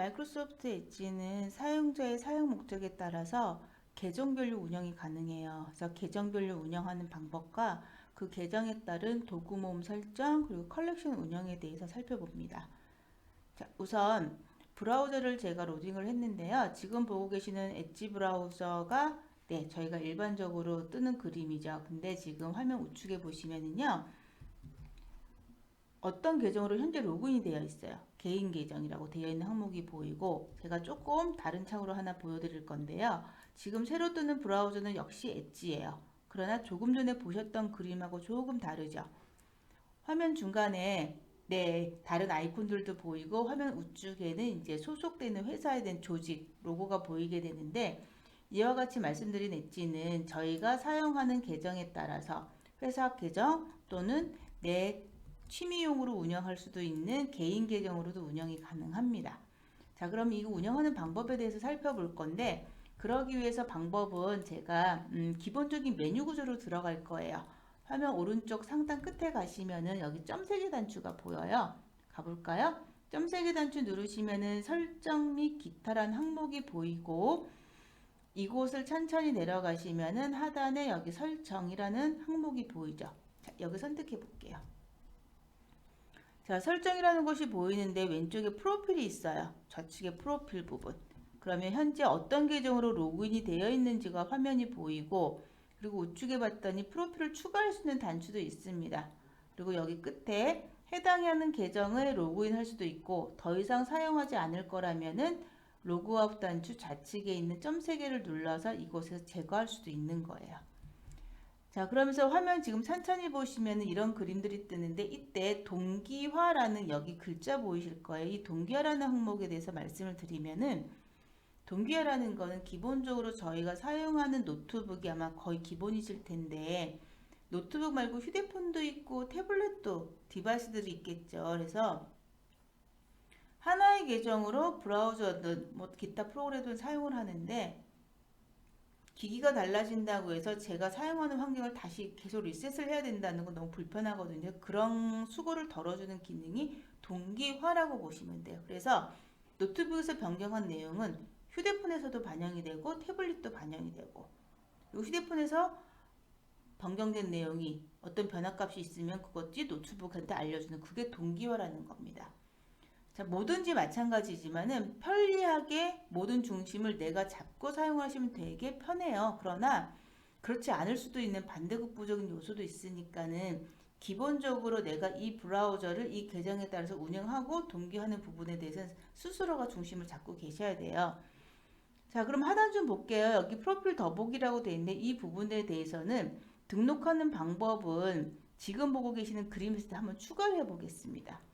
마이크로소프트 엣지는 사용자의 사용 목적에 따라서 계정별로 운영이 가능해요. 그래서 계정별로 운영하는 방법과 그 계정에 따른 도구 모음 설정 그리고 컬렉션 운영에 대해서 살펴봅니다. 자, 우선 브라우저를 제가 로딩을 했는데요. 지금 보고 계시는 엣지 브라우저가 네, 저희가 일반적으로 뜨는 그림이죠. 근데 지금 화면 우측에 보시면은요. 어떤 계정으로 현재 로그인이 되어 있어요. 개인 계정이라고 되어 있는 항목이 보이고 제가 조금 다른 창으로 하나 보여드릴 건데요. 지금 새로 뜨는 브라우저는 역시 엣지예요. 그러나 조금 전에 보셨던 그림하고 조금 다르죠. 화면 중간에 네, 다른 아이콘들도 보이고 화면 우측에는 이제 소속되는 회사에 대한 조직 로고가 보이게 되는데 이와 같이 말씀드린 엣지는 저희가 사용하는 계정에 따라서 회사 계정 또는 내 취미용으로 운영할 수도 있는 개인 계정으로도 운영이 가능합니다. 자, 그럼 이거 운영하는 방법에 대해서 살펴볼 건데 그러기 위해서 방법은 제가 음, 기본적인 메뉴 구조로 들어갈 거예요. 화면 오른쪽 상단 끝에 가시면은 여기 점세개 단추가 보여요. 가볼까요? 점세개 단추 누르시면은 설정 및 기타란 항목이 보이고 이곳을 천천히 내려가시면은 하단에 여기 설정이라는 항목이 보이죠. 자, 여기 선택해 볼게요. 자, 설정이라는 곳이 보이는데 왼쪽에 프로필이 있어요. 좌측에 프로필 부분. 그러면 현재 어떤 계정으로 로그인이 되어 있는지가 화면이 보이고 그리고 우측에 봤더니 프로필을 추가할 수 있는 단추도 있습니다. 그리고 여기 끝에 해당이 하는 계정을 로그인할 수도 있고 더 이상 사용하지 않을 거라면은 로그아웃 단추 좌측에 있는 점 3개를 눌러서 이곳에서 제거할 수도 있는 거예요. 자, 그러면서 화면 지금 천천히 보시면 이런 그림들이 뜨는데 이때 동기화라는 여기 글자 보이실 거예요. 이 동기화라는 항목에 대해서 말씀을 드리면은 동기화라는 거는 기본적으로 저희가 사용하는 노트북이 아마 거의 기본이실 텐데 노트북 말고 휴대폰도 있고 태블릿도 디바이스들이 있겠죠. 그래서 하나의 계정으로 브라우저든 뭐 기타 프로그램을 사용을 하는데 기기가 달라진다고 해서 제가 사용하는 환경을 다시 계속 리셋을 해야 된다는 건 너무 불편하거든요. 그런 수고를 덜어주는 기능이 동기화라고 보시면 돼요. 그래서 노트북에서 변경한 내용은 휴대폰에서도 반영이 되고 태블릿도 반영이 되고 휴대폰에서 변경된 내용이 어떤 변화값이 있으면 그것이 노트북한테 알려주는 그게 동기화라는 겁니다. 자, 뭐든지 마찬가지지만은 편리하게 모든 중심을 내가 잡고 사용하시면 되게 편해요. 그러나 그렇지 않을 수도 있는 반대급부적인 요소도 있으니까는 기본적으로 내가 이 브라우저를 이 계정에 따라서 운영하고 동기하는 부분에 대해서는 스스로가 중심을 잡고 계셔야 돼요. 자, 그럼 하단 좀 볼게요. 여기 프로필 더보기라고 되어 있는데 이 부분에 대해서는 등록하는 방법은 지금 보고 계시는 그림에서 한번 추가를 해 보겠습니다.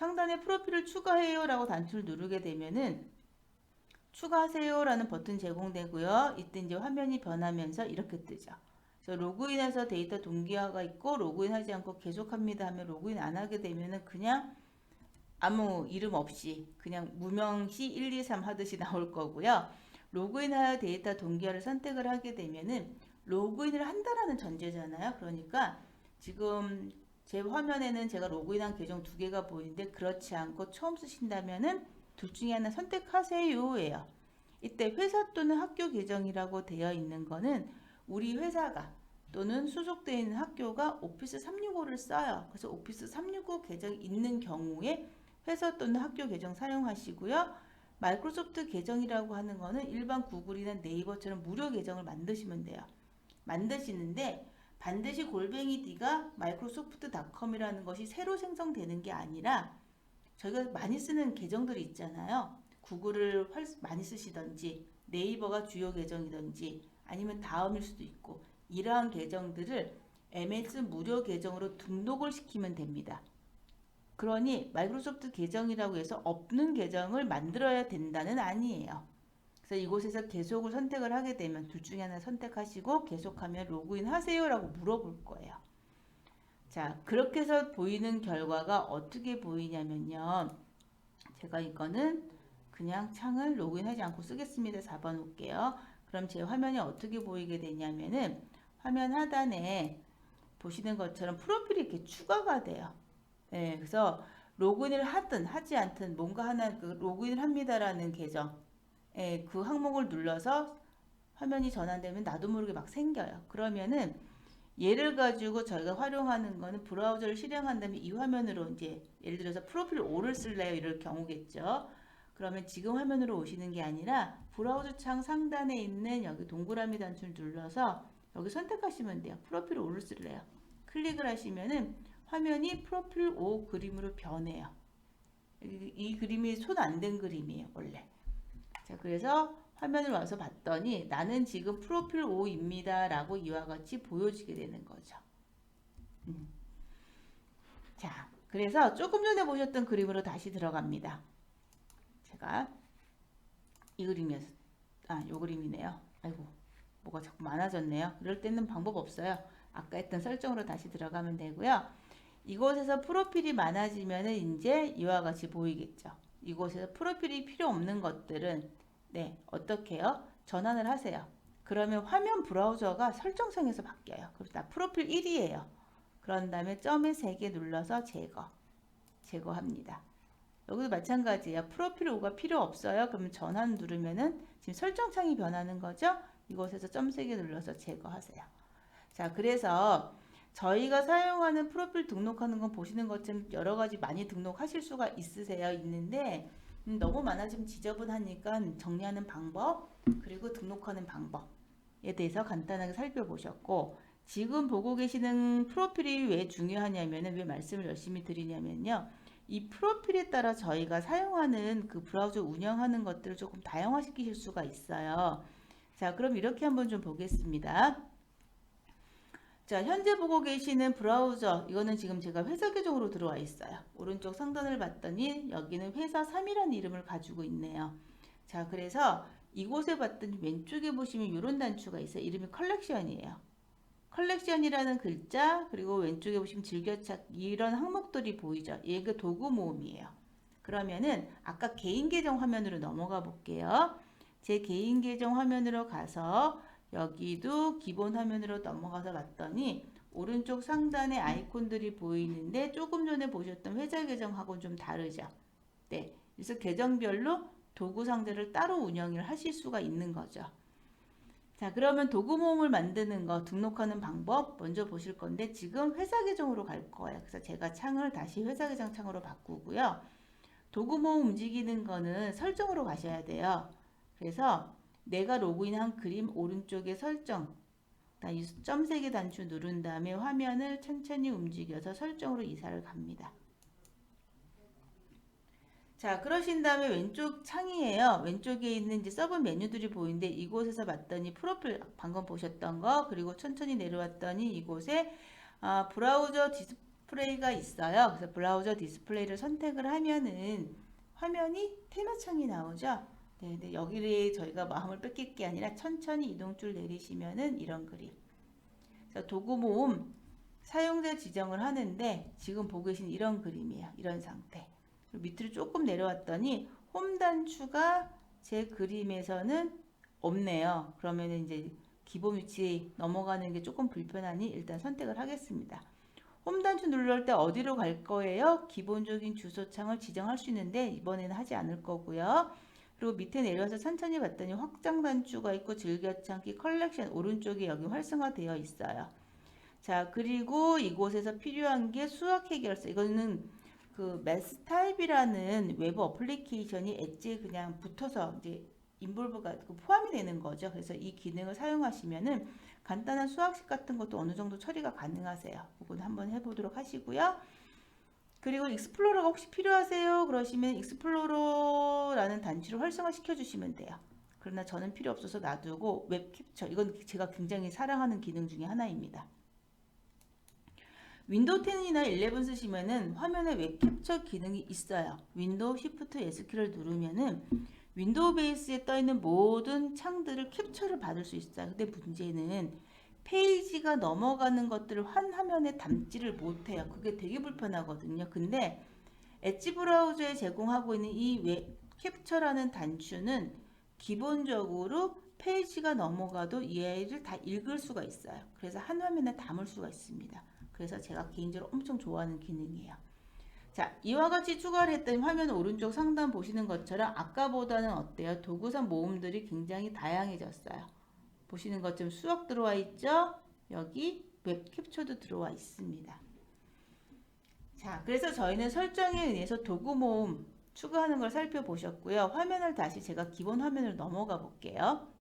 상단에 프로필을 추가해요 라고 단추를 누르게 되면은 추가하세요 라는 버튼 제공되고요. 이때 이제 화면이 변하면서 이렇게 뜨죠. 로그인해서 데이터 동기화가 있고 로그인하지 않고 계속합니다 하면 로그인 안 하게 되면은 그냥 아무 이름 없이 그냥 무명시 1, 2, 3 하듯이 나올 거고요. 로그인하여 데이터 동기화를 선택을 하게 되면은 로그인을 한다라는 전제잖아요. 그러니까 지금 제 화면에는 제가 로그인한 계정 두 개가 보이는데 그렇지 않고 처음 쓰신다면은 둘 중에 하나 선택하세요 예요. 이때 회사 또는 학교 계정이라고 되어 있는 거는 우리 회사가 또는 소속되어 있는 학교가 오피스 365를 써요. 그래서 오피스 365 계정이 있는 경우에 회사 또는 학교 계정 사용하시고요. 마이크로소프트 계정이라고 하는 거는 일반 구글이나 네이버처럼 무료 계정을 만드시면 돼요. 만드시는데 반드시 골뱅이 D가 마이크로소프트닷컴이라는 것이 새로 생성되는 게 아니라 저희가 많이 쓰는 계정들이 있잖아요. 구글을 많이 쓰시던지 네이버가 주요 계정이던지 아니면 다음일 수도 있고 이러한 계정들을 MS 무료 계정으로 등록을 시키면 됩니다. 그러니 마이크로소프트 계정이라고 해서 없는 계정을 만들어야 된다는 아니에요. 그래서 이곳에서 계속을 선택을 하게 되면 둘 중에 하나 선택하시고 계속하면 로그인 하세요라고 물어볼 거예요. 자, 그렇게 해서 보이는 결과가 어떻게 보이냐면요. 제가 이거는 그냥 창을 로그인하지 않고 쓰겠습니다. 4번 올게요. 그럼 제 화면이 어떻게 보이게 되냐면은 화면 하단에 보시는 것처럼 프로필이 이렇게 추가가 돼요. 네, 그래서 로그인을 하든 하지 않든 뭔가 하나 그 로그인을 합니다라는 계정 예, 그 항목을 눌러서 화면이 전환되면 나도 모르게 막 생겨요. 그러면은 얘를 가지고 저희가 활용하는 거는 브라우저를 실행한 다음에 이 화면으로 이제 예를 들어서 프로필 5를 쓸래요 이럴 경우겠죠. 그러면 지금 화면으로 오시는 게 아니라 브라우저 창 상단에 있는 여기 동그라미 단추를 눌러서 여기 선택하시면 돼요. 프로필 5를 쓸래요. 클릭을 하시면은 화면이 프로필 5 그림으로 변해요. 이, 이 그림이 손안댄 그림이에요, 원래. 자, 그래서 화면을 와서 봤더니 나는 지금 프로필 5입니다. 라고 이와 같이 보여지게 되는 거죠. 음. 자, 그래서 조금 전에 보셨던 그림으로 다시 들어갑니다. 제가 이 그림이었, 아, 요 그림이네요. 아이고, 뭐가 자꾸 많아졌네요. 이럴 때는 방법 없어요. 아까 했던 설정으로 다시 들어가면 되고요. 이곳에서 프로필이 많아지면은 이제 이와 같이 보이겠죠. 이곳에서 프로필이 필요 없는 것들은 네, 어떻게 해요? 전환을 하세요. 그러면 화면 브라우저가 설정성에서 바뀌어요. 나 프로필 1이에요. 그런 다음에 점에 3개 눌러서 제거. 제거합니다. 여기도 마찬가지예요. 프로필 5가 필요 없어요. 그러면 전환 누르면은 지금 설정창이 변하는 거죠. 이곳에서 점 3개 눌러서 제거하세요. 자, 그래서 저희가 사용하는 프로필 등록하는 건 보시는 것처럼 여러 가지 많이 등록하실 수가 있으세요. 있는데 음, 너무 많아지면 지저분하니까 정리하는 방법 그리고 등록하는 방법에 대해서 간단하게 살펴보셨고 지금 보고 계시는 프로필이 왜 중요하냐면은 왜 말씀을 열심히 드리냐면요. 이 프로필에 따라 저희가 사용하는 그 브라우저 운영하는 것들을 조금 다양화시키실 수가 있어요. 자, 그럼 이렇게 한번 좀 보겠습니다. 자, 현재 보고 계시는 브라우저, 이거는 지금 제가 회사 계정으로 들어와 있어요. 오른쪽 상단을 봤더니 여기는 회사 3이라는 이름을 가지고 있네요. 자, 그래서 이곳에 봤더니 왼쪽에 보시면 이런 단추가 있어요. 이름이 컬렉션이에요. 컬렉션이라는 글자, 그리고 왼쪽에 보시면 즐겨찾기 이런 항목들이 보이죠. 얘가 도구 모음이에요. 그러면은 아까 개인 계정 화면으로 넘어가 볼게요. 제 개인 계정 화면으로 가서 여기도 기본 화면으로 넘어가서 봤더니 오른쪽 상단에 아이콘들이 보이는데 조금 전에 보셨던 회자 계정하고는 좀 다르죠. 네. 그래서 계정별로 도구 상자를 따로 운영을 하실 수가 있는 거죠. 자, 그러면 도구 모음을 만드는 거, 등록하는 방법 먼저 보실 건데 지금 회사 계정으로 갈 거예요. 그래서 제가 창을 다시 회사 계정 창으로 바꾸고요. 도구 모음 움직이는 거는 설정으로 가셔야 돼요. 그래서 내가 로그인한 그림 오른쪽에 설정 점 3개 단추 누른 다음에 화면을 천천히 움직여서 설정으로 이사를 갑니다. 자 그러신 다음에 왼쪽 창이에요. 왼쪽에 있는 이제 서브 메뉴들이 보이는데 이곳에서 봤더니 프로필 방금 보셨던 거 그리고 천천히 내려왔더니 이곳에 아, 브라우저 디스플레이가 있어요. 그래서 브라우저 디스플레이를 선택을 하면은 화면이 테마창이 나오죠. 네, 네, 여기를 저희가 마음을 뺏길 게 아니라 천천히 이동줄 내리시면은 이런 그림. 자, 도구 모음 사용자 지정을 하는데 지금 보고 계신 이런 그림이에요. 이런 상태. 밑으로 조금 내려왔더니 홈 단추가 제 그림에서는 없네요. 그러면 이제 기본 위치에 넘어가는 게 조금 불편하니 일단 선택을 하겠습니다. 홈 단추 누를 때 어디로 갈 거예요? 기본적인 주소창을 지정할 수 있는데 이번에는 하지 않을 거고요. 그리고 밑에 내려서 천천히 봤더니 확장 단추가 있고 즐겨찾기 컬렉션 오른쪽에 여기 활성화되어 있어요. 자 그리고 이곳에서 필요한 게 수학 해결서 이거는 그 매스 타입이라는 외부 어플리케이션이 엣지에 그냥 붙어서 이제 인볼브가 그 포함이 되는 거죠. 그래서 이 기능을 사용하시면은 간단한 수학식 같은 것도 어느 정도 처리가 가능하세요. 이건 한번 해보도록 하시고요. 그리고 익스플로러가 혹시 필요하세요? 그러시면 익스플로러라는 단추를 활성화 시켜 주시면 돼요. 그러나 저는 필요 없어서 놔두고 웹 캡처 이건 제가 굉장히 사랑하는 기능 중에 하나입니다. 윈도우 10이나 11 쓰시면은 화면에 웹 캡처 기능이 있어요. 윈도우 Shift S키를 누르면은 윈도우 베이스에 떠 있는 모든 창들을 캡처를 받을 수 있어요. 근데 문제는 페이지가 넘어가는 것들을 한 화면에 담지를 못해요. 그게 되게 불편하거든요. 근데 엣지 브라우저에 제공하고 있는 이 웹 캡처라는 단추는 기본적으로 페이지가 넘어가도 이 아이를 다 읽을 수가 있어요. 그래서 한 화면에 담을 수가 있습니다. 그래서 제가 개인적으로 엄청 좋아하는 기능이에요. 자, 이와 같이 추가를 했더니 화면 오른쪽 상단 보시는 것처럼 아까보다는 어때요? 도구선 모음들이 굉장히 다양해졌어요. 보시는 것처럼 수학 들어와 있죠? 여기 웹 캡처도 들어와 있습니다. 자, 그래서 저희는 설정에 의해서 도구 모음 추가하는 걸 살펴보셨고요. 화면을 다시 제가 기본 화면으로 넘어가 볼게요.